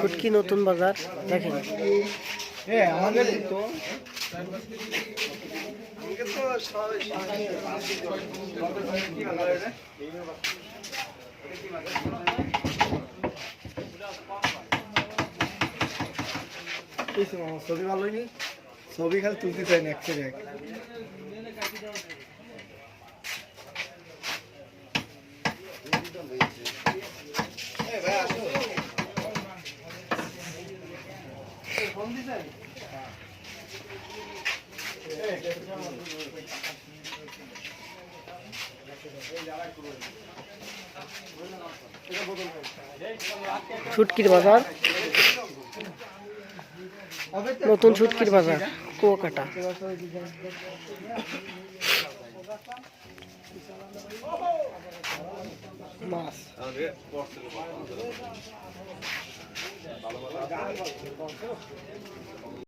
ছুটকি নতুন বাজার দেখেন। ছবি ভালো ছবি খালি তুলতে চাই না এক থেকে এক ছুটকির বাজার নতুন ছুটকির বাজার কুয়াকাটা মাছ Ah, c'est bon, c'est bon.